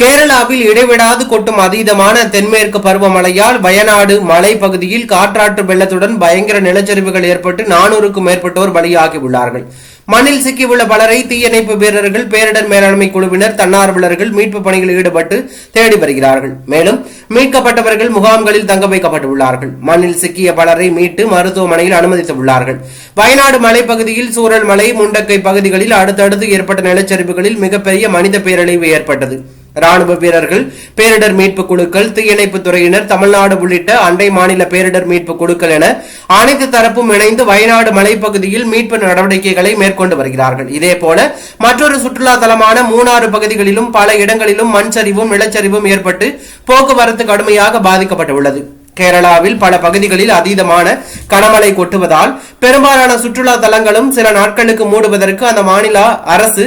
கேரளாவில் இடைவிடாது கொட்டும் அதீதமான தென்மேற்கு பருவமழையால் வயநாடு மலை பகுதியில் காற்றாற்று வெள்ளத்துடன் பயங்கர நிலச்சரிவுகள் ஏற்பட்டு நானூறுக்கும் மேற்பட்டோர் பலியாகியுள்ளார்கள். மண்ணில் சிக்கியுள்ள பலரை தீயணைப்பு வீரர்கள் பேரிடர் மேலாண்மை குழுவினர் தன்னார்வலர்கள் மீட்பு பணிகளில் ஈடுபட்டு தேடி வருகிறார்கள். மேலும் மீட்கப்பட்டவர்கள் முகாம்களில் தங்க வைக்கப்பட்டுள்ளார்கள். மண்ணில் சிக்கிய பலரை மீட்டு மருத்துவமனையில் அனுமதித்துள்ளார்கள். வயநாடு மலைப்பகுதியில் சூரல் மலை முண்டக்கை பகுதிகளில் அடுத்தடுத்து ஏற்பட்ட நிலச்சரிவுகளில் மிகப்பெரிய மனித பேரழிவு ஏற்பட்டது. ராணுவ வீரர்கள் பேரிடர் மீட்பு குழுக்கள் தீயணைப்பு துறையினர் தமிழ்நாடு உள்ளிட்ட அண்டை மாநில பேரிடர் மீட்பு குழுக்கள் என அனைத்து தரப்பும் இணைந்து வயநாடு மலைப்பகுதியில் மீட்பு நடவடிக்கைகளை மேற்கொண்டு வருகிறார்கள். இதேபோல மற்றொரு சுற்றுலா தலமான மூணாறு பகுதிகளிலும் பல இடங்களிலும் மண் சரிவும் நிலச்சரிவும் ஏற்பட்டு போக்குவரத்து கடுமையாக பாதிக்கப்பட்டுள்ளது. கேரளாவில் பல பகுதிகளில் அதீதமான கனமழை கொட்டுவதால் பெரும்பாலான சுற்றுலா தலங்களும் சில நாட்களுக்கு மூடுவதற்கு அந்த மாநில அரசு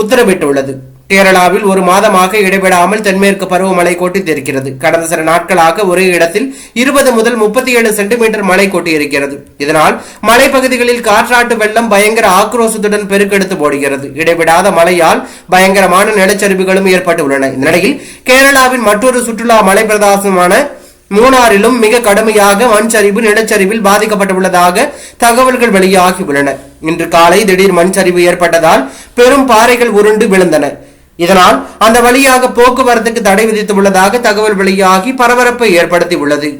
உத்தரவிட்டுள்ளது. கேரளாவில் ஒரு மாதமாக இடைவிடாமல் தென்மேற்கு பருவமழை கொட்டித்திருக்கிறது கடந்த சில நாட்களாக ஒரே இடத்தில் இருபது முதல் முப்பத்தி ஏழு சென்டிமீட்டர் மழை கொட்டியிருக்கிறது இதனால் மலைப்பகுதிகளில் காற்றாட்டு வெள்ளம் பயங்கர ஆக்ரோசத்துடன் பெருக்கெடுத்து போடுகிறது இடைவிடாத மழையால் பயங்கரமான நிலச்சரிவுகளும் ஏற்பட்டுள்ளன. இந்த நிலையில் கேரளாவின் மற்றொரு சுற்றுலா மலை பிரதேசமான மூணாறிலும் மிக கடுமையாக மண் சரிவு நிலச்சரிவில் பாதிக்கப்பட்டுள்ளதாக தகவல்கள் வெளியாகியுள்ளன. இன்று காலை திடீர் மண் சரிவு ஏற்பட்டதால் பெரும் பாறைகள் உருண்டு விழுந்தன. இதனால் அந்த வழியாக போக்குவரத்துக்கு தடை விதித்துள்ளதாக தகவல் வெளியாகி பரபரப்பை ஏற்படுத்தி உள்ளது